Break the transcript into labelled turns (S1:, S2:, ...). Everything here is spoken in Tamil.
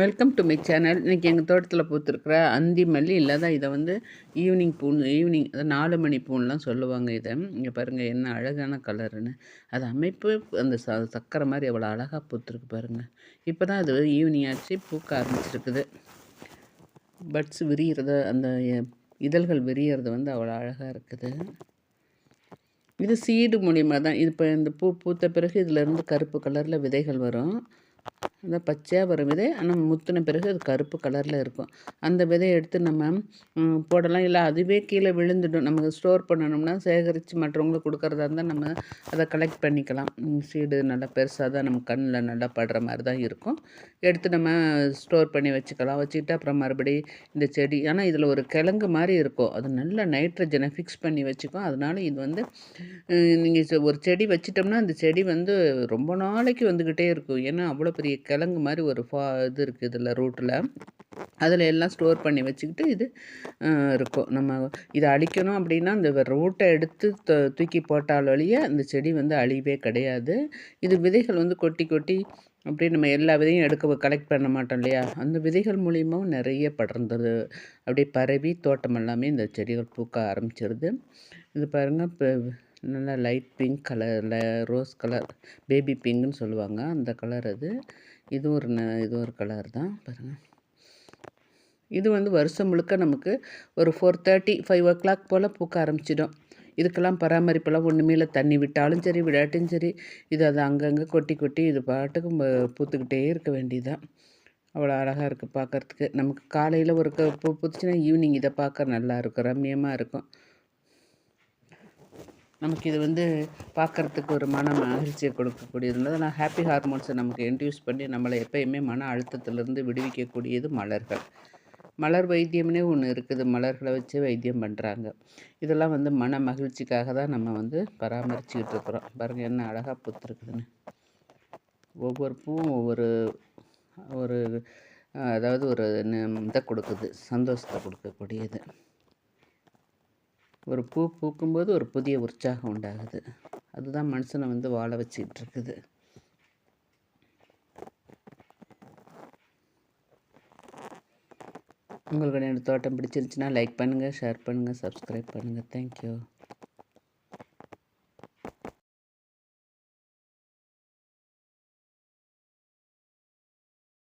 S1: வெல்கம் டு மை சேனல் இன்றைக்கி எங்கள் தோட்டத்தில் பூத்துருக்குற அந்தி மல்லி இல்லாத இதை வந்து ஈவினிங் பூன்னு ஈவினிங் நாலு மணி பூன்லாம் சொல்லுவாங்க இதை. இங்கே பாருங்கள் என்ன அழகான கலருன்னு அது அமைப்பு அந்த ச சக்கரை மாதிரி எவ்வளோ அழகாக பூத்துருக்கு பாருங்கள் இப்போ தான் அது ஈவினிங் ஆச்சு பூக்க ஆரம்பிச்சிருக்குது. பட்ஸ் விரிகிறது அந்த இதழ்கள் விரியறது வந்து அவ்வளோ அழகாக இருக்குது. இது சீடு மூலியமாக தான் இப்போ இந்த பூ பூத்த பிறகு இதிலேருந்து கருப்பு கலரில் விதைகள் வரும். அந்த பச்சையாக வரும் விதை. ஆனால் முத்தின பிறகு அது கருப்பு கலரில் இருக்கும். அந்த விதையை எடுத்து நம்ம போடலாம். இல்லை அதுவே கீழே விழுந்துடும். நமக்கு ஸ்டோர் பண்ணணும்னா சேகரித்து மற்றவங்களுக்கு கொடுக்குறதா இருந்தால் நம்ம அதை கலெக்ட் பண்ணிக்கலாம். சீடு நல்லா பெருசாக தான் நம்ம கண்ணில் நல்லா படுற மாதிரி தான் இருக்கும். எடுத்து நம்ம ஸ்டோர் பண்ணி வச்சுக்கலாம். வச்சுக்கிட்டு அப்புறம் மறுபடி இந்த செடி ஆனால் இதில் ஒரு கிழங்கு மாதிரி இருக்கும். அது நல்ல நைட்ரஜனை ஃபிக்ஸ் பண்ணி வச்சுக்கும். அதனால் இது வந்து நீங்கள் ஒரு செடி வச்சிட்டோம்னா அந்த செடி வந்து ரொம்ப நாளைக்கு வந்துக்கிட்டே இருக்கும். ஏன்னா அவ்வளோ பெரிய கிழங்கு மாதிரி ஒரு ஃபா இது இருக்குது இதில் ரூட்டில் அதில் எல்லாம் ஸ்டோர் பண்ணி வச்சுக்கிட்டு இது இருக்கும். நம்ம இதை அழிக்கணும் அப்படின்னா இந்த ரூட்டை எடுத்து தூக்கி போட்டால் வழியே அந்த செடி வந்து அழிவே கிடையாது. இது விதைகள் வந்து கொட்டி கொட்டி அப்படியே நம்ம எல்லா விதையும் எடுக்க கலெக்ட் பண்ண மாட்டோம் இல்லையா? அந்த விதைகள் மூலியமாகவும் நிறைய படர்ந்தது. அப்படியே பரவி தோட்டம் எல்லாமே இந்த செடிகள் பூக்க ஆரம்பிச்சிருது. இது பாருங்கள் இப்போ நல்லா லைட் பிங்க் கலரில் ரோஸ் கலர் பேபி பிங்க்னு சொல்லுவாங்க. அந்த கலர் அது. இது ஒரு ந இது ஒரு கலர் தான். பாருங்கள் இது வந்து வருஷம் முழுக்க நமக்கு ஒரு four thirty five o'clock போல் பூக்க ஆரம்பிச்சிடும். இதுக்கெல்லாம் பராமரிப்பெல்லாம் ஒன்றுமே இல்லை. தண்ணி விட்டாலும் சரி விடாட்டும் சரி இது அது அங்கங்கே கொட்டி கொட்டி இது பாட்டுக்கு பூத்துக்கிட்டே இருக்க வேண்டியதுதான். அவ்வளோ அழகாக இருக்குது பார்க்குறதுக்கு நமக்கு காலையில் ஒரு பூ பூத்துச்சுன்னா ஈவினிங் இதை பார்க்க நல்லா இருக்கும். ரம்மியமாக இருக்கும். நமக்கு இது வந்து பார்க்குறதுக்கு ஒரு மன மகிழ்ச்சியை கொடுக்கக்கூடியது நான் ஹாப்பி ஹார்மோன்ஸை நமக்கு இன்ட்யூஸ் பண்ணி நம்மளை எப்பயுமே மன அழுத்தத்திலேருந்து விடுவிக்கக்கூடியது மலர்கள். மலர் வைத்தியம்னே ஒன்று இருக்குது. மலர்களை வச்சு வைத்தியம் பண்ணுறாங்க இதெல்லாம் வந்து மன மகிழ்ச்சிக்காக தான் நம்ம வந்து பராமரிச்சுக்கிட்டு இருக்கிறோம். பாருங்கள் என்ன அழகாக பூத்துருக்குதுன்னு ஒவ்வொரு பூவும் ஒவ்வொரு ஒரு அதாவது ஒரு இதை கொடுக்குது. சந்தோஷத்தை கொடுக்கக்கூடியது. ஒரு பூ பூக்கும்போது ஒரு புதிய உற்சாகம் உண்டாகுது. அதுதான் மனுஷனை வந்து வாழ வச்சுக்கிட்டு இருக்குது உங்களுக்கு என்னோடய தோட்டம் பிடிச்சிருந்துச்சின்னா லைக் பண்ணுங்கள் ஷேர் பண்ணுங்கள் சப்ஸ்கிரைப் பண்ணுங்கள் தேங்க்யூ